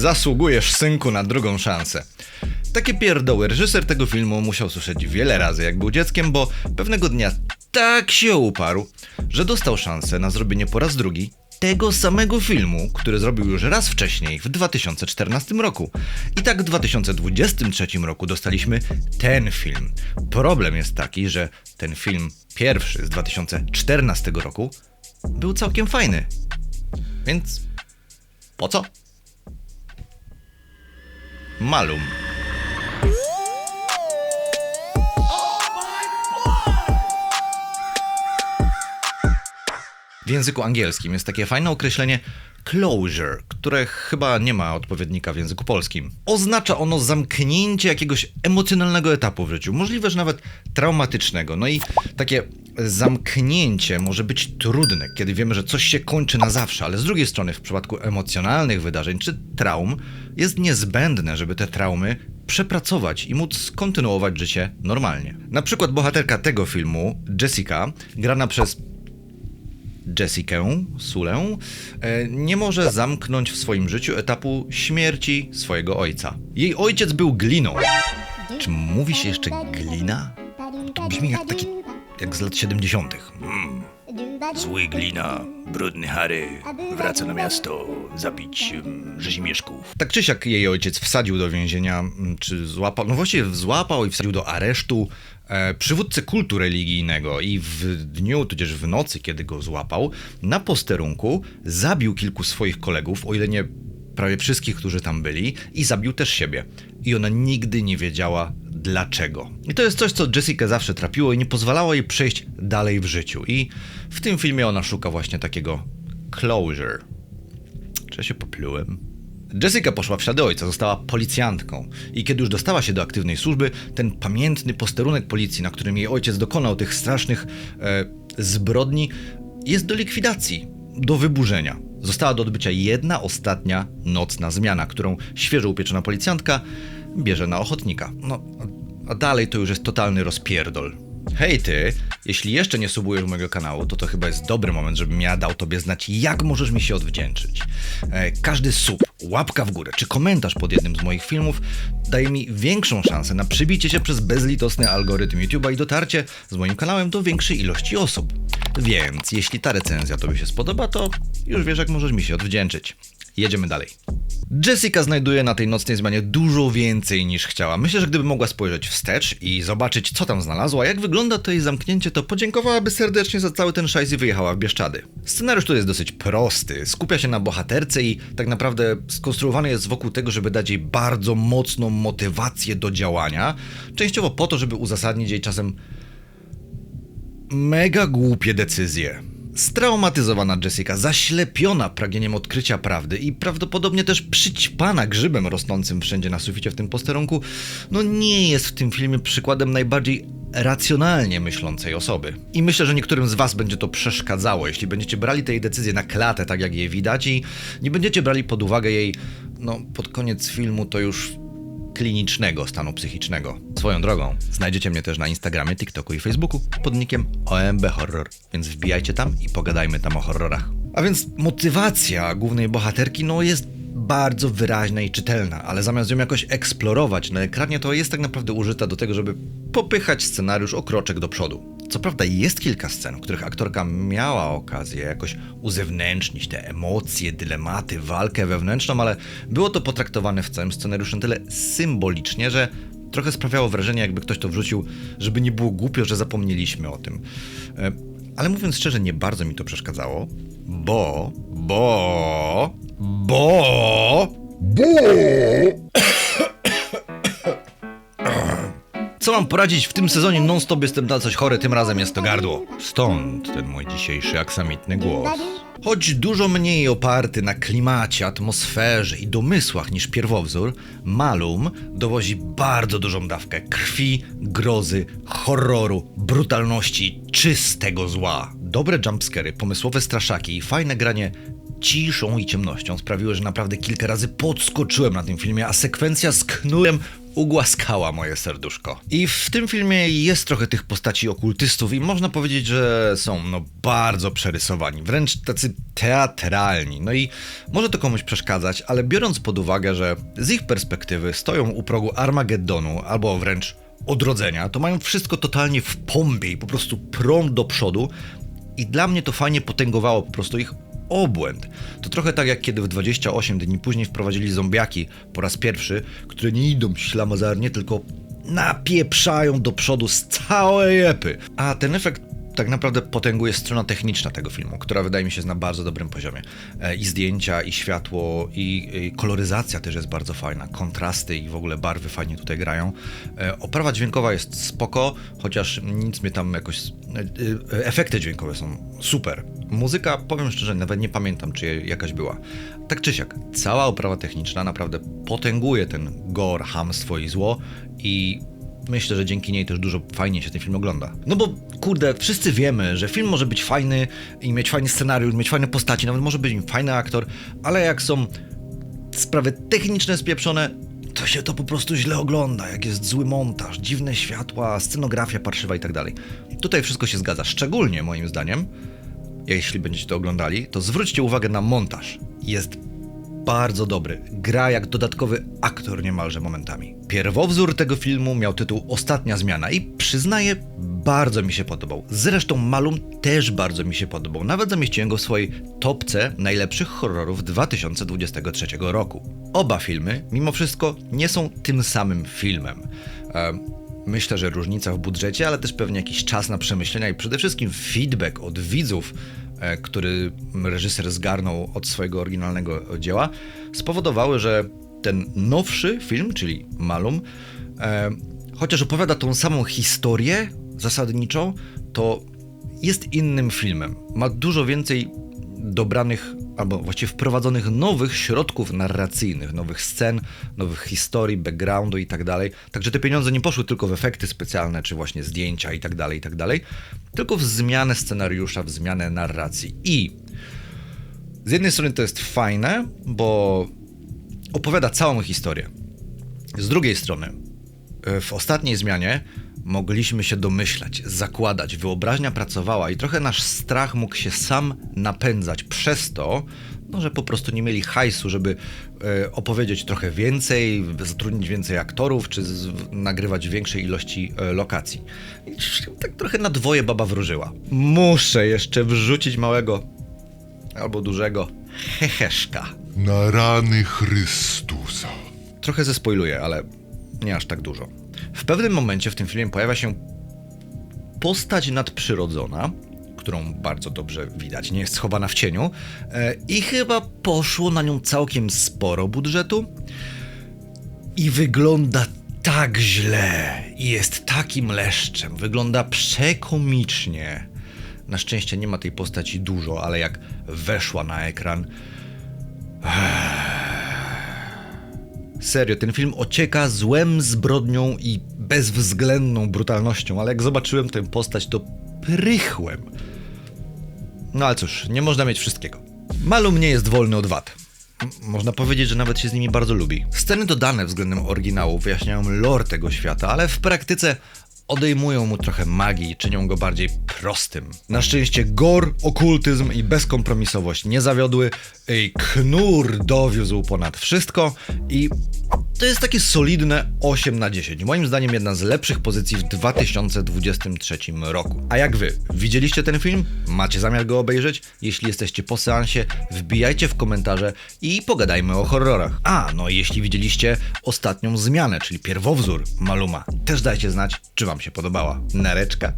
Zasługujesz, synku, na drugą szansę. Takie pierdoły reżyser tego filmu musiał słyszeć wiele razy, jak był dzieckiem, bo pewnego dnia tak się uparł, że dostał szansę na zrobienie po raz drugi tego samego filmu, który zrobił już raz wcześniej, w 2014 roku. I tak w 2023 roku dostaliśmy ten film. Problem jest taki, że ten film pierwszy z 2014 roku był całkiem fajny. Więc po co? Malum. W języku angielskim jest takie fajne określenie closure, które chyba nie ma odpowiednika w języku polskim. Oznacza ono zamknięcie jakiegoś emocjonalnego etapu w życiu, możliwe, że nawet traumatycznego. No i takie zamknięcie może być trudne, kiedy wiemy, że coś się kończy na zawsze, ale z drugiej strony w przypadku emocjonalnych wydarzeń czy traum jest niezbędne, żeby te traumy przepracować i móc kontynuować życie normalnie. Na przykład bohaterka tego filmu, Jessica, grana przez Jessikę Sulę, e, nie może zamknąć w swoim życiu etapu śmierci swojego ojca. Jej ojciec był gliną. Czy mówi się jeszcze glina? To brzmi jak taki, jak z lat 70. Mm. Zły glina, brudny Harry, wraca na miasto zabić um, rzezimieszków. Tak czy siak jej ojciec wsadził do więzienia, mm, czy złapał, no właściwie złapał i wsadził do aresztu e, przywódcę kultu religijnego i w dniu, tudzież w nocy, kiedy go złapał, na posterunku zabił kilku swoich kolegów, o ile nie prawie wszystkich, którzy tam byli, i zabił też siebie. I ona nigdy nie wiedziała dlaczego. I to jest coś, co Jessica zawsze trapiło i nie pozwalało jej przejść dalej w życiu. I w tym filmie ona szuka właśnie takiego closure. Czy ja się poplułem? Jessica poszła w ślady ojca, została policjantką i kiedy już dostała się do aktywnej służby, ten pamiętny posterunek policji, na którym jej ojciec dokonał tych strasznych e, zbrodni, jest do likwidacji, do wyburzenia. Została do odbycia jedna ostatnia nocna zmiana, którą świeżo upieczona policjantka bierze na ochotnika. No, a dalej to już jest totalny rozpierdol. Hej ty, jeśli jeszcze nie subujesz mojego kanału, to to chyba jest dobry moment, żebym ja dał tobie znać, jak możesz mi się odwdzięczyć. E, każdy sub, łapka w górę czy komentarz pod jednym z moich filmów daje mi większą szansę na przybicie się przez bezlitosny algorytm YouTube'a i dotarcie z moim kanałem do większej ilości osób. Więc jeśli ta recenzja tobie się spodoba, to już wiesz, jak możesz mi się odwdzięczyć. Jedziemy dalej. Jessica znajduje na tej nocnej zmianie dużo więcej niż chciała. Myślę, że gdyby mogła spojrzeć wstecz i zobaczyć, co tam znalazła, jak wygląda to jej zamknięcie, to podziękowałaby serdecznie za cały ten szajs i wyjechała w Bieszczady. Scenariusz tu jest dosyć prosty. Skupia się na bohaterce i tak naprawdę skonstruowany jest wokół tego, żeby dać jej bardzo mocną motywację do działania. Częściowo po to, żeby uzasadnić jej czasem mega głupie decyzje. Straumatyzowana Jessica, zaślepiona pragnieniem odkrycia prawdy i prawdopodobnie też przyćpana grzybem rosnącym wszędzie na suficie w tym posterunku, no nie jest w tym filmie przykładem najbardziej racjonalnie myślącej osoby. I myślę, że niektórym z Was będzie to przeszkadzało, jeśli będziecie brali tej decyzje na klatę, tak jak je widać, i nie będziecie brali pod uwagę jej, no pod koniec filmu to już klinicznego stanu psychicznego. Swoją drogą, znajdziecie mnie też na Instagramie, TikToku i Facebooku pod nickiem OMB Horror, więc wbijajcie tam i pogadajmy tam o horrorach. A więc motywacja głównej bohaterki no jest bardzo wyraźna i czytelna, ale zamiast ją jakoś eksplorować na ekranie, to jest tak naprawdę użyta do tego, żeby popychać scenariusz o kroczek do przodu. Co prawda jest kilka scen, w których aktorka miała okazję jakoś uzewnętrznić te emocje, dylematy, walkę wewnętrzną, ale było to potraktowane w całym scenariuszu na tyle symbolicznie, że trochę sprawiało wrażenie, jakby ktoś to wrzucił, żeby nie było głupio, że zapomnieliśmy o tym. E, ale mówiąc szczerze, nie bardzo mi to przeszkadzało, bo, bo, bo, bo... Co mam poradzić? W tym sezonie non-stop jestem na coś chory, tym razem jest to gardło. Stąd ten mój dzisiejszy aksamitny głos. Choć dużo mniej oparty na klimacie, atmosferze i domysłach niż pierwowzór, Malum dowozi bardzo dużą dawkę krwi, grozy, horroru, brutalności, czystego zła. Dobre jumpscary, pomysłowe straszaki i fajne granie ciszą i ciemnością sprawiły, że naprawdę kilka razy podskoczyłem na tym filmie, a sekwencja z knurem ugłaskała moje serduszko. I w tym filmie jest trochę tych postaci okultystów i można powiedzieć, że są no bardzo przerysowani, wręcz tacy teatralni. No i może to komuś przeszkadzać, ale biorąc pod uwagę, że z ich perspektywy stoją u progu Armagedonu albo wręcz odrodzenia, to mają wszystko totalnie w pombie i po prostu prąd do przodu i dla mnie to fajnie potęgowało po prostu ich obłęd. To trochę tak jak kiedy w 28 dni później wprowadzili zombiaki po raz pierwszy, które nie idą ślamazarnie, tylko napieprzają do przodu z całej epy. A ten efekt tak naprawdę potęguje strona techniczna tego filmu, która wydaje mi się jest na bardzo dobrym poziomie. E, I zdjęcia, i światło, i, koloryzacja też jest bardzo fajna. Kontrasty i w ogóle barwy fajnie tutaj grają. E, Oprawa dźwiękowa jest spoko, chociaż nic mnie tam jakoś... e, Efekty dźwiękowe są super. Muzyka, powiem szczerze, nawet nie pamiętam, czy jakaś była. Tak czy siak, cała oprawa techniczna naprawdę potęguje ten gore, hamstwo i zło i myślę, że dzięki niej też dużo fajnie się ten film ogląda. No bo kurde, wszyscy wiemy, że film może być fajny i mieć fajny scenariusz, mieć fajne postaci, nawet może być fajny aktor, ale jak są sprawy techniczne spieprzone, to się to po prostu źle ogląda, jak jest zły montaż, dziwne światła, scenografia parszywa i tak dalej. Tutaj wszystko się zgadza, szczególnie moim zdaniem, jeśli będziecie to oglądali, to zwróćcie uwagę na montaż. Jest bardzo dobry. Gra jak dodatkowy aktor niemalże momentami. Pierwowzór tego filmu miał tytuł Ostatnia zmiana i przyznaję, bardzo mi się podobał. Zresztą Malum też bardzo mi się podobał. Nawet zamieściłem go w swojej topce najlepszych horrorów 2023 roku. Oba filmy, mimo wszystko, nie są tym samym filmem. Em, Myślę, że różnica w budżecie, ale też pewnie jakiś czas na przemyślenia i przede wszystkim feedback od widzów, który reżyser zgarnął od swojego oryginalnego dzieła, spowodowały, że ten nowszy film, czyli Malum, e, chociaż opowiada tą samą historię zasadniczą, to jest innym filmem. Ma dużo więcej dobranych, albo właściwie wprowadzonych nowych środków narracyjnych, nowych scen, nowych historii, backgroundu i tak dalej. Także te pieniądze nie poszły tylko w efekty specjalne, czy właśnie zdjęcia i tak dalej, i tak dalej, tylko w zmianę scenariusza, w zmianę narracji. I z jednej strony to jest fajne, bo opowiada całą historię. Z drugiej strony, e, w ostatniej zmianie mogliśmy się domyślać, zakładać, wyobraźnia pracowała i trochę nasz strach mógł się sam napędzać przez to, no, że po prostu nie mieli hajsu, żeby e, opowiedzieć trochę więcej, zatrudnić więcej aktorów, czy z, nagrywać większej ilości e, lokacji. I tak trochę na dwoje baba wróżyła. Muszę jeszcze wrzucić małego albo dużego heheszka. Na rany Chrystusa. Trochę zespoiluję, ale nie aż tak dużo. W pewnym momencie w tym filmie pojawia się postać nadprzyrodzona, którą bardzo dobrze widać, nie jest schowana w cieniu e, i chyba poszło na nią całkiem sporo budżetu i wygląda tak źle i jest takim leszczem, wygląda przekomicznie. Na szczęście nie ma tej postaci dużo, ale jak weszła na ekran, Serio, ten film ocieka złem, zbrodnią i bezwzględną brutalnością, ale jak zobaczyłem tę postać, to prychłem. No ale cóż, nie można mieć wszystkiego. Malum nie jest wolny od wad. Można powiedzieć, że nawet się z nimi bardzo lubi. Sceny dodane względem oryginału wyjaśniają lore tego świata, ale w praktyce odejmują mu trochę magii i czynią go bardziej prostym. Na szczęście gore, okultyzm i bezkompromisowość nie zawiodły. Knur dowiózł ponad wszystko i to jest takie solidne 8 na 10. Moim zdaniem jedna z lepszych pozycji w 2023 roku. A jak wy? Widzieliście ten film? Macie zamiar go obejrzeć? Jeśli jesteście po seansie, wbijajcie w komentarze i pogadajmy o horrorach. A, no jeśli widzieliście ostatnią zmianę, czyli pierwowzór Maluma, też dajcie znać, czy wam się podobała. Nareczka.